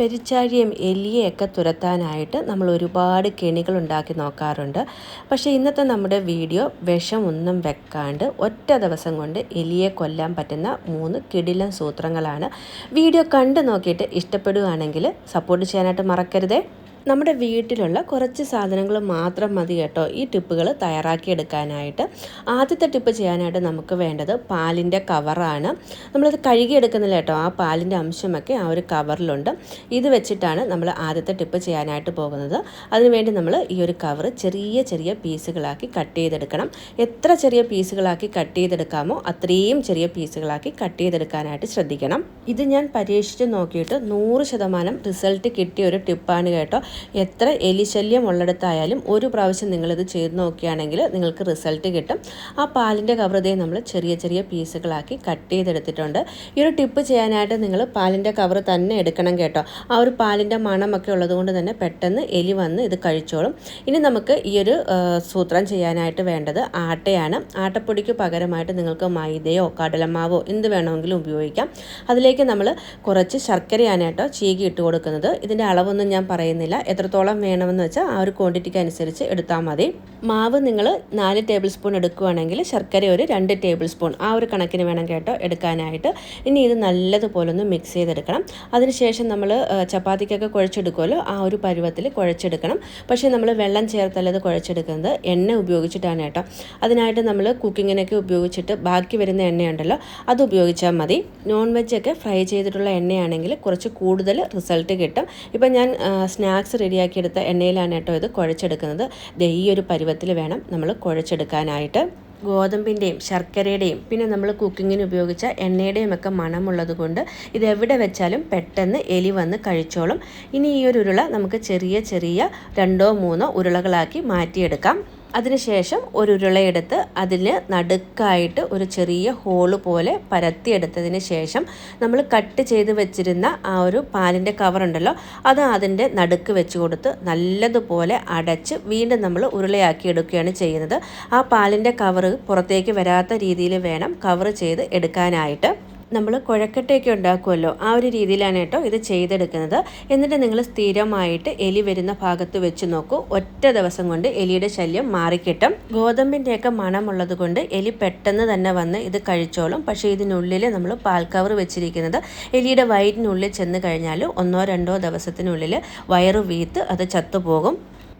പെരിച്ചാഴിയും എലിയെയൊക്കെ തുരത്താനായിട്ട് നമ്മൾ ഒരുപാട് കെണികൾ ഉണ്ടാക്കി നോക്കാറുണ്ട്. പക്ഷേ ഇന്നത്തെ നമ്മുടെ വീഡിയോ വിഷമൊന്നും വെക്കാണ്ട് ഒറ്റ ദിവസം കൊണ്ട് എലിയെ കൊല്ലാൻ പറ്റുന്ന മൂന്ന് കിടിലൻ സൂത്രങ്ങളാണ്. വീഡിയോ കണ്ടു നോക്കിയിട്ട് ഇഷ്ടപ്പെടുകയാണെങ്കിൽ സപ്പോർട്ട് ചെയ്യാനായിട്ട് മറക്കരുതേ. നമ്മുടെ വീട്ടിലുള്ള കുറച്ച് സാധനങ്ങൾ മാത്രം മതി കേട്ടോ. ഈ ടിപ്പുകൾ തയ്യാറാക്കിയെടുക്കാനായിട്ട്. ആദ്യത്തെ ടിപ്പ് ചെയ്യാനായിട്ട് നമുക്ക് വേണ്ടത് പാലിന്റെ കവറാണ്. നമ്മളത് കഴുകിയെടുക്കുന്നില്ല കേട്ടോ. ആ പാലിന്റെ അംശമൊക്കെ ആ ഒരു കവറിലുണ്ട്. ഇത് വെച്ചിട്ടാണ് നമ്മൾ ആദ്യത്തെ ടിപ്പ് ചെയ്യാനായിട്ട് പോകുന്നത്. അതിനുവേണ്ടി നമ്മൾ ഈ ഒരു കവർ ചെറിയ ചെറിയ പീസുകളാക്കി കട്ട് ചെയ്തെടുക്കണം. എത്ര ചെറിയ പീസുകളാക്കി കട്ട് ചെയ്തെടുക്കാമോ അത്രയും ചെറിയ പീസുകളാക്കി കട്ട് ചെയ്തെടുക്കാനായിട്ട് ശ്രദ്ധിക്കണം. ഇത് ഞാൻ പരീക്ഷിച്ച് നോക്കിയിട്ട് നൂറ് ശതമാനം റിസൾട്ട് കിട്ടിയ ഒരു ടിപ്പാണ് കേട്ടോ. എത്ര എലിശല്യം ഉള്ളിടത്തായാലും ഒരു പ്രാവശ്യം നിങ്ങളിത് ചെയ്ത് നോക്കുകയാണെങ്കിൽ നിങ്ങൾക്ക് റിസൾട്ട് കിട്ടും. ആ പാലിന്റെ കവർ നമ്മൾ ചെറിയ ചെറിയ പീസുകളാക്കി കട്ട് ചെയ്തെടുത്തിട്ടുണ്ട്. ഈ ഒരു ടിപ്പ് ചെയ്യാനായിട്ട് നിങ്ങൾ പാലിന്റെ കവർ തന്നെ എടുക്കണം കേട്ടോ. ആ ഒരു പാലിന്റെ മണമൊക്കെ ഉള്ളതുകൊണ്ട് തന്നെ പെട്ടെന്ന് എലി വന്ന് ഇത് കഴിച്ചോളും. ഇനി നമുക്ക് ഈ ഒരു സൂത്രം ചെയ്യാനായിട്ട് വേണ്ടത് ആട്ടയാണ്. ആട്ടപ്പൊടിക്ക് പകരമായിട്ട് നിങ്ങൾക്ക് മൈദയോ കടലമാവോ എന്ത് വേണമെങ്കിലും ഉപയോഗിക്കാം. അതിലേക്ക് നമ്മൾ കുറച്ച് ശർക്കരയാണ് കേട്ടോ ചീകി ഇട്ട് കൊടുക്കുന്നത്. ഇതിന്റെ അളവൊന്നും ഞാൻ പറയുന്നില്ല. എത്രത്തോളം വേണമെന്ന് വെച്ചാൽ ആ ഒരു ക്വാണ്ടിറ്റിക്ക് അനുസരിച്ച് എടുത്താൽ മതി. മാവ് നിങ്ങൾ നാല് ടേബിൾ സ്പൂൺ എടുക്കുകയാണെങ്കിൽ ശർക്കര ഒരു രണ്ട് ടേബിൾ സ്പൂൺ ആ ഒരു കണക്കിന് വേണം കേട്ടോ എടുക്കാനായിട്ട്. ഇനി ഇത് നല്ലതുപോലെ ഒന്ന് മിക്സ് ചെയ്തെടുക്കണം. അതിനുശേഷം നമ്മൾ ചപ്പാത്തിക്കൊക്കെ കുഴച്ചെടുക്കുമല്ലോ ആ ഒരു പരുവത്തിൽ കുഴച്ചെടുക്കണം. പക്ഷേ നമ്മൾ വെള്ളം ചേർത്തല്ല ഇത് കുഴച്ചെടുക്കുന്നത് എണ്ണ ഉപയോഗിച്ചിട്ടാണ് കേട്ടോ. അതിനായിട്ട് നമ്മൾ കുക്കിങ്ങിനൊക്കെ ഉപയോഗിച്ചിട്ട് ബാക്കി വരുന്ന എണ്ണയുണ്ടല്ലോ അത് ഉപയോഗിച്ചാൽ മതി. നോൺ വെജ് ഒക്കെ ഫ്രൈ ചെയ്തിട്ടുള്ള എണ്ണയാണെങ്കിൽ കുറച്ച് കൂടുതൽ റിസൾട്ട് കിട്ടും. ഇപ്പം ഞാൻ സ്നാക്സ് റെഡിയാക്കിയെടുത്ത എണ്ണയിലാണ് കേട്ടോ ഇത് കുഴച്ചെടുക്കുന്നത്. ദേ ഈ ഒരു പരുവത്തിൽ വേണം നമ്മൾ കുഴച്ചെടുക്കാനായിട്ട്. ഗോതമ്പിന്റെയും ശർക്കരയുടെയും പിന്നെ നമ്മൾ കുക്കിങ്ങിന് ഉപയോഗിച്ച എണ്ണയുടെയും ഒക്കെ മണമുള്ളത് കൊണ്ട് ഇത് എവിടെ വെച്ചാലും പെട്ടെന്ന് എലി വന്ന് കഴിച്ചോളും. ഇനി ഈ ഒരു ഉരുള നമുക്ക് ചെറിയ ചെറിയ രണ്ടോ മൂന്നോ ഉരുളകളാക്കി മാറ്റിയെടുക്കാം. അതിനുശേഷം ഒരു ഉരുളയെടുത്ത് അതിന് നടുക്കായിട്ട് ഒരു ചെറിയ ഹോൾ പോലെ പരത്തിയെടുത്തതിന് ശേഷം നമ്മൾ കട്ട് ചെയ്ത് വെച്ചിരുന്ന ആ ഒരു പാലിന്റെ കവറുണ്ടല്ലോ അത് അതിന്റെ നടുക്ക് വെച്ച് കൊടുത്ത് നല്ലതുപോലെ അടച്ച് വീണ്ടും നമ്മൾ ഉരുളയാക്കി എടുക്കുകയാണ് ചെയ്യുന്നത്. ആ പാലിന്റെ കവറ് പുറത്തേക്ക് വരാത്ത രീതിയിൽ വേണം കവർ ചെയ്ത് എടുക്കാനായിട്ട്. നമ്മൾ കുഴക്കട്ടയൊക്കെ ഉണ്ടാക്കുമല്ലോ. ആ ഒരു രീതിയിലാണ് കേട്ടോ ഇത് ചെയ്തെടുക്കുന്നത്. എന്നിട്ട് നിങ്ങൾ സ്ഥിരമായിട്ട് എലി വരുന്ന ഭാഗത്ത് വെച്ച് നോക്കൂ. ഒറ്റ ദിവസം കൊണ്ട് എലിയുടെ ശല്യം മാറിക്കിട്ടും. ഗോതമ്പിന്റെയൊക്കെ മണമുള്ളത് കൊണ്ട് എലി പെട്ടെന്ന് തന്നെ വന്ന് ഇത് കഴിച്ചോളും. പക്ഷേ ഇതിനുള്ളിൽ നമ്മൾ പാൽ കവർ വെച്ചിരിക്കുന്നത് എലിയുടെ വയറ്റിനുള്ളിൽ ചെന്ന് കഴിഞ്ഞാൽ ഒന്നോ രണ്ടോ ദിവസത്തിനുള്ളിൽ വയറ് വീത്ത് അത് ചത്തുപോകും.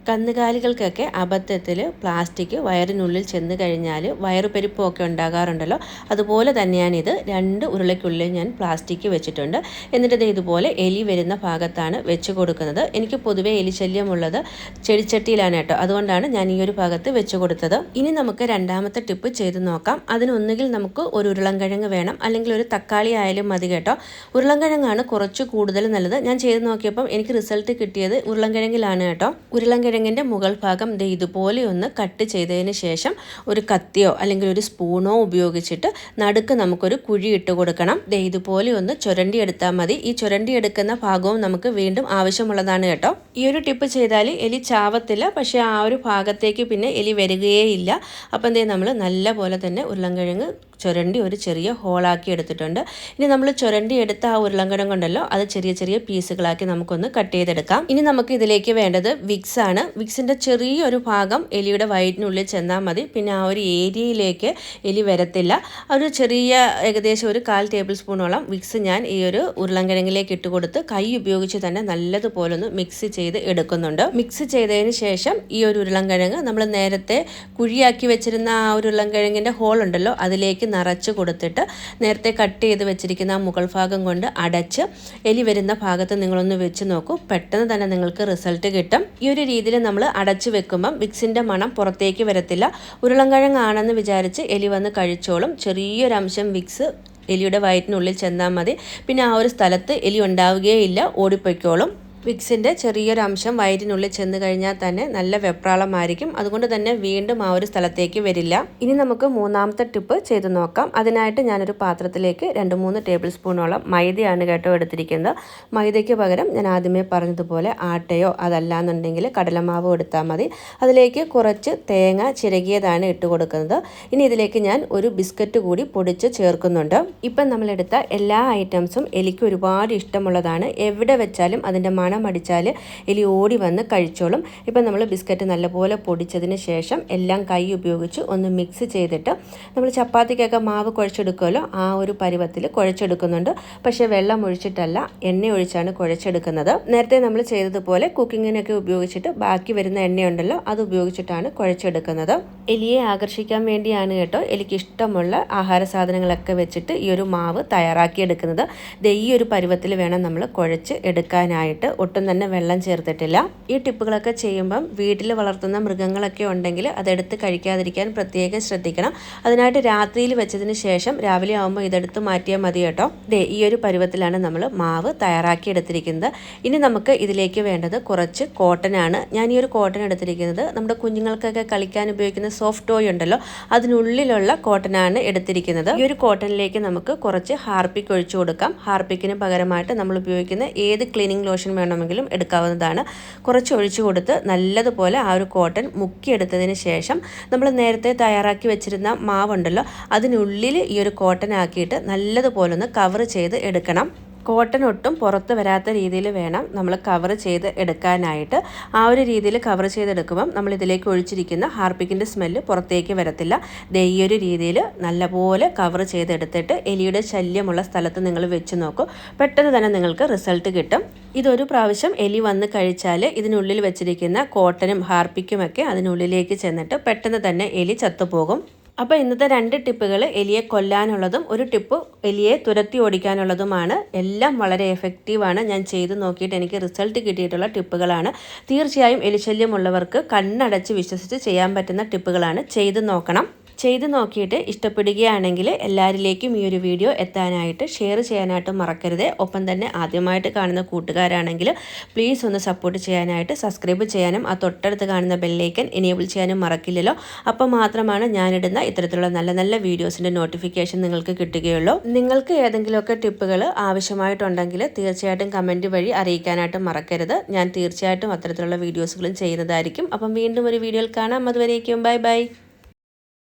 കന്നുകാലികൾക്കൊക്കെ അബദ്ധത്തിൽ പ്ലാസ്റ്റിക് വയറിനുള്ളിൽ ചെന്ന് കഴിഞ്ഞാൽ വയറുപെരുപ്പമൊക്കെ ഉണ്ടാകാറുണ്ടല്ലോ. അതുപോലെ തന്നെയാണിത്. രണ്ട് ഉരുളയ്ക്കുള്ളിൽ ഞാൻ പ്ലാസ്റ്റിക് വെച്ചിട്ടുണ്ട്. എന്നിട്ട് ഇത് ഇതുപോലെ എലി വരുന്ന ഭാഗത്താണ് വെച്ച് കൊടുക്കുന്നത്. എനിക്ക് പൊതുവേ എലിശല്യമുള്ളത് ചെടിച്ചട്ടിയിലാണ് കേട്ടോ. അതുകൊണ്ടാണ് ഞാൻ ഈ ഒരു ഭാഗത്ത് വെച്ച് കൊടുത്തത്. ഇനി നമുക്ക് രണ്ടാമത്തെ ടിപ്പ് ചെയ്ത് നോക്കാം. അതിനൊന്നുകിൽ നമുക്ക് ഒരു ഉരുളൻകിഴങ്ങ് വേണം. അല്ലെങ്കിൽ ഒരു തക്കാളി ആയാലും മതി കേട്ടോ. ഉരുളൻകിഴങ്ങാണ് കുറച്ച് കൂടുതൽ നല്ലത്. ഞാൻ ചെയ്ത് നോക്കിയപ്പം എനിക്ക് റിസൾട്ട് കിട്ടിയത് ഉരുളൻകിഴങ്ങിലാണ് കേട്ടോ. ഉരുളൻകിഴങ്ങ് ഉരുളക്കിഴങ്ങിന്റെ മുകൾ ഭാഗം ദേ ഇതുപോലെ ഒന്ന് കട്ട് ചെയ്തതിന് ശേഷം ഒരു കത്തിയോ അല്ലെങ്കിൽ ഒരു സ്പൂണോ ഉപയോഗിച്ചിട്ട് നടുക്ക് നമുക്കൊരു കുഴി ഇട്ട് കൊടുക്കണം. ദേ ഇതുപോലെ ഒന്ന് ചുരണ്ടി എടുത്താൽ മതി. ഈ ചുരണ്ടി എടുക്കുന്ന ഭാഗവും നമുക്ക് വീണ്ടും ആവശ്യമുള്ളതാണ് കേട്ടോ. ഈ ഒരു ടിപ്പ് ചെയ്താൽ എലി ചാവത്തില്ല. പക്ഷേ ആ ഒരു ഭാഗത്തേക്ക് പിന്നെ എലി വരികയേ ഇല്ല. അപ്പം എന്തേ നമ്മൾ നല്ല പോലെ തന്നെ ഉരുളൻകിഴങ്ങ് ചുരണ്ടി ഒരു ചെറിയ ഹോളാക്കി എടുത്തിട്ടുണ്ട്. ഇനി നമ്മൾ ചുരണ്ടി എടുത്ത ആ ഉരുളങ്കടം കൊണ്ടല്ലോ അത് ചെറിയ ചെറിയ പീസുകളാക്കി നമുക്കൊന്ന് കട്ട് ചെയ്തെടുക്കാം. ഇനി നമുക്ക് ഇതിലേക്ക് വേണ്ടത് വിക്സ് ആണ്. വിക്സിന്റെ ചെറിയൊരു ഭാഗം എലിയുടെ വയറ്റിനുള്ളിൽ ചെന്നാൽ മതി. പിന്നെ ആ ഒരു ഏരിയയിലേക്ക് എലി വരത്തില്ല. ഒരു ചെറിയ ഏകദേശം ഒരു കാൽ ടേബിൾ സ്പൂണോളം വിക്സ് ഞാൻ ഈ ഒരു ഉരുളങ്കിഴങ്ങിലേക്ക് ഇട്ട് കൊടുത്ത് കൈ ഉപയോഗിച്ച് തന്നെ നല്ലതുപോലെ ഒന്ന് മിക്സ് ചെയ്ത് എടുക്കുന്നുണ്ട്. മിക്സ് ചെയ്തതിന് ശേഷം ഈ ഒരു ഉരുളങ്കിഴങ്ങ് നമ്മൾ നേരത്തെ കുഴിയാക്കി വെച്ചിരുന്ന ആ ഒരു ഉരുളങ്കിഴങ്ങിന്റെ ഹോൾ ഉണ്ടല്ലോ അതിലേക്ക് നിറച്ച് കൊടുത്തിട്ട് നേരത്തെ കട്ട് ചെയ്ത് വെച്ചിരിക്കുന്ന ആ മുകൾ ഭാഗം കൊണ്ട് അടച്ച് എലി വരുന്ന ഭാഗത്ത് നിങ്ങളൊന്ന് വെച്ച് നോക്കൂ. പെട്ടെന്ന് തന്നെ നിങ്ങൾക്ക് റിസൾട്ട് കിട്ടും. ഈ ഒരു രീതിയിൽ നമ്മൾ അടച്ച് വെക്കുമ്പം വിക്സിന്റെ മണം പുറത്തേക്ക് വരത്തില്ല. ഉരുളൻകിഴങ്ങാണെന്ന് വിചാരിച്ച് എലി വന്ന് കഴിച്ചോളും. ചെറിയൊരംശം വിക്സ് എലിയുടെ വയറ്റിനുള്ളിൽ ചെന്നാൽ മതി. പിന്നെ ആ ഒരു സ്ഥലത്ത് എലി ഉണ്ടാവുകയേ ഇല്ല. ഓടിപ്പൊയ്ക്കോളും. വിക്സിന്റെ ചെറിയൊരു അംശം വയറ്റിനുള്ളിൽ ചെന്ന് കഴിഞ്ഞാൽ തന്നെ നല്ല വെപ്രാളമായിരിക്കും. അതുകൊണ്ട് തന്നെ വീണ്ടും ആ ഒരു സ്ഥലത്തേക്ക് വരില്ല. ഇനി നമുക്ക് മൂന്നാമത്തെ ടിപ്പ് ചെയ്ത് നോക്കാം. അതിനായിട്ട് ഞാനൊരു പാത്രത്തിലേക്ക് രണ്ട് മൂന്ന് ടേബിൾ സ്പൂണോളം മൈദയാണ് കേട്ടോ എടുത്തിരിക്കുന്നത്. മൈദയ്ക്ക് പകരം ഞാൻ ആദ്യമേ പറഞ്ഞതുപോലെ ആട്ടയോ അതല്ലാന്നുണ്ടെങ്കിൽ കടലമാവ് എടുത്താൽ മതി. അതിലേക്ക് കുറച്ച് തേങ്ങ ചിരകിയതാണ് ഇട്ട് കൊടുക്കുന്നത്. ഇനി ഇതിലേക്ക് ഞാൻ ഒരു ബിസ്ക്കറ്റ് കൂടി പൊടിച്ച് ചേർക്കുന്നുണ്ട്. ഇപ്പം നമ്മളെടുത്ത എല്ലാ ഐറ്റംസും എനിക്ക് ഒരുപാട് ഇഷ്ടമുള്ളതാണ്. എവിടെ വെച്ചാലും അതിന്റെ മണം അടിച്ചാൽ എലി ഓടി വന്ന് കഴിച്ചോളും. ഇപ്പം നമ്മൾ ബിസ്ക്കറ്റ് നല്ലപോലെ പൊടിച്ചതിന് ശേഷം എല്ലാം കൈ ഉപയോഗിച്ച് ഒന്ന് മിക്സ് ചെയ്തിട്ട് നമ്മൾ ചപ്പാത്തിക്കൊക്കെ മാവ് കുഴച്ചെടുക്കുമല്ലോ ആ ഒരു പരുവത്തിൽ കുഴച്ചെടുക്കുന്നുണ്ട്. പക്ഷേ വെള്ളം ഒഴിച്ചിട്ടല്ല എണ്ണ ഒഴിച്ചാണ് കുഴച്ചെടുക്കുന്നത്. നേരത്തെ നമ്മൾ ചെയ്തതുപോലെ കുക്കിങ്ങിനൊക്കെ ഉപയോഗിച്ചിട്ട് ബാക്കി വരുന്ന എണ്ണയുണ്ടല്ലോ അത് ഉപയോഗിച്ചിട്ടാണ് കുഴച്ചെടുക്കുന്നത്. എലിയെ ആകർഷിക്കാൻ വേണ്ടിയാണ് കേട്ടോ എലിക്ക് ഇഷ്ടമുള്ള ആഹാര സാധനങ്ങളൊക്കെ വെച്ചിട്ട് ഈ ഒരു മാവ് തയ്യാറാക്കിയെടുക്കുന്നത്. ദേ ഈ ഒരു പരുവത്തിൽ വേണം നമ്മൾ കുഴച്ച് എടുക്കാനായിട്ട്. ഒട്ടും തന്നെ വെള്ളം ചേർത്തിട്ടില്ല. ഈ ടിപ്പുകളൊക്കെ ചെയ്യുമ്പം വീട്ടിൽ വളർത്തുന്ന മൃഗങ്ങളൊക്കെ ഉണ്ടെങ്കിൽ അതെടുത്ത് കഴിക്കാതിരിക്കാൻ പ്രത്യേകം ശ്രദ്ധിക്കണം. അതിനായിട്ട് രാത്രിയിൽ വെച്ചതിന് ശേഷം രാവിലെ ആകുമ്പോൾ ഇതെടുത്ത് മാറ്റിയാൽ മതി കേട്ടോ. ദേ ഈ ഒരു പരുവത്തിലാണ് നമ്മൾ മാവ് തയ്യാറാക്കി എടുത്തിരിക്കുന്നത്. ഇനി നമുക്ക് ഇതിലേക്ക് വേണ്ടത് കുറച്ച് കോട്ടനാണ് ഞാൻ ഈ ഒരു കോട്ടൺ എടുത്തിരിക്കുന്നത് നമ്മുടെ കുഞ്ഞുങ്ങൾക്കൊക്കെ കളിക്കാൻ ഉപയോഗിക്കുന്ന സോഫ്റ്റ് ടോയ് ഉണ്ടല്ലോ അതിനുള്ളിലുള്ള കോട്ടനാണ് എടുത്തിരിക്കുന്നത്. ഈ ഒരു കോട്ടണിലേക്ക് നമുക്ക് കുറച്ച് ഹാർപ്പിക് ഒഴിച്ചു കൊടുക്കാം. ഹാർപ്പിക്കിന് പകരമായിട്ട് നമ്മൾ ഉപയോഗിക്കുന്ന ഏത് ക്ലീനിങ് ലോഷൻ വേണമെങ്കിലും എടുക്കാവുന്നതാണ്. കുറച്ച് ഒഴിച്ചു കൊടുത്ത് നല്ലതുപോലെ ആ ഒരു കോട്ടൺ മുക്കിയെടുത്തതിന് ശേഷം നമ്മൾ നേരത്തെ തയ്യാറാക്കി വെച്ചിരുന്ന മാവുണ്ടല്ലോ അതിനുള്ളിൽ ഈ ഒരു കോട്ടൺ ആക്കിയിട്ട് നല്ലതുപോലെ ഒന്ന് കവർ ചെയ്ത് എടുക്കണം. കോട്ടൺ ഒട്ടും പുറത്ത് വരാത്ത രീതിയിൽ വേണം നമ്മൾ കവർ ചെയ്ത് എടുക്കാനായിട്ട്. ആ ഒരു രീതിയിൽ കവർ ചെയ്തെടുക്കുമ്പം നമ്മൾ ഇതിലേക്ക് ഒഴിച്ചിരിക്കുന്ന ഹാർപ്പിക്കിന്റെ സ്മെല്ല് പുറത്തേക്ക് വരത്തില്ല. ദേ ഈ ഒരു രീതിയിൽ നല്ലപോലെ കവർ ചെയ്തെടുത്തിട്ട് എലിയുടെ ശല്യമുള്ള സ്ഥലത്ത് നിങ്ങൾ വെച്ച് നോക്കൂ. പെട്ടെന്ന് തന്നെ നിങ്ങൾക്ക് റിസൾട്ട് കിട്ടും. ഇതൊരു പ്രാവശ്യം എലി വന്ന് കഴിച്ചാൽ ഇതിനുള്ളിൽ വെച്ചിരിക്കുന്ന കോട്ടനും ഹാർപ്പിക്കുമൊക്കെ അതിനുള്ളിലേക്ക് ചെന്നിട്ട് പെട്ടെന്ന് തന്നെ എലി ചത്തുപോകും. അപ്പോൾ ഇന്നത്തെ രണ്ട് ടിപ്പുകൾ എലിയെ കൊല്ലാനുള്ളതും ഒരു ടിപ്പ് എലിയെ തുരത്തി ഓടിക്കാനുള്ളതുമാണ്. എല്ലാം വളരെ എഫക്റ്റീവാണ് ഞാൻ ചെയ്ത് നോക്കിയിട്ട് എനിക്ക് റിസൾട്ട് കിട്ടിയിട്ടുള്ള ടിപ്പുകളാണ്. തീർച്ചയായും എലിശല്യമുള്ളവർക്ക് കണ്ണടച്ച് വിശ്വസിച്ച് ചെയ്യാൻ പറ്റുന്ന ടിപ്പുകളാണ്. ചെയ്ത് നോക്കണം. ചെയ്ത് നോക്കിയിട്ട് ഇഷ്ടപ്പെടുകയാണെങ്കിൽ എല്ലാവരിലേക്കും ഈ ഒരു വീഡിയോ എത്താനായിട്ട് ഷെയർ ചെയ്യാനായിട്ട് മറക്കരുത്. ഒപ്പം തന്നെ ആദ്യമായിട്ട് കാണുന്ന കൂട്ടുകാരാണെങ്കിൽ പ്ലീസ് ഒന്ന് സപ്പോർട്ട് ചെയ്യാനായിട്ട് സബ്സ്ക്രൈബ് ചെയ്യാനും ആ തൊട്ടടുത്ത് കാണുന്ന ബെല്ലേക്കൻ എനേബിൾ ചെയ്യാനും മറക്കില്ലല്ലോ. അപ്പോൾ മാത്രമാണ് ഞാനിടുന്ന ഇത്തരത്തിലുള്ള നല്ല നല്ല വീഡിയോസിന്റെ നോട്ടിഫിക്കേഷൻ നിങ്ങൾക്ക് കിട്ടുകയുള്ളൂ. നിങ്ങൾക്ക് ഏതെങ്കിലുമൊക്കെ ടിപ്പുകൾ ആവശ്യമായിട്ടുണ്ടെങ്കിൽ തീർച്ചയായിട്ടും കമന്റ് വഴി അറിയിക്കാനായിട്ട് മറക്കരുത്. ഞാൻ തീർച്ചയായിട്ടും അത്തരത്തിലുള്ള വീഡിയോസുകളും ചെയ്യുന്നതായിരിക്കും. അപ്പം വീണ്ടും ഒരു വീഡിയോയിൽ കാണാം. അതുവരേക്കും ബൈ ബൈ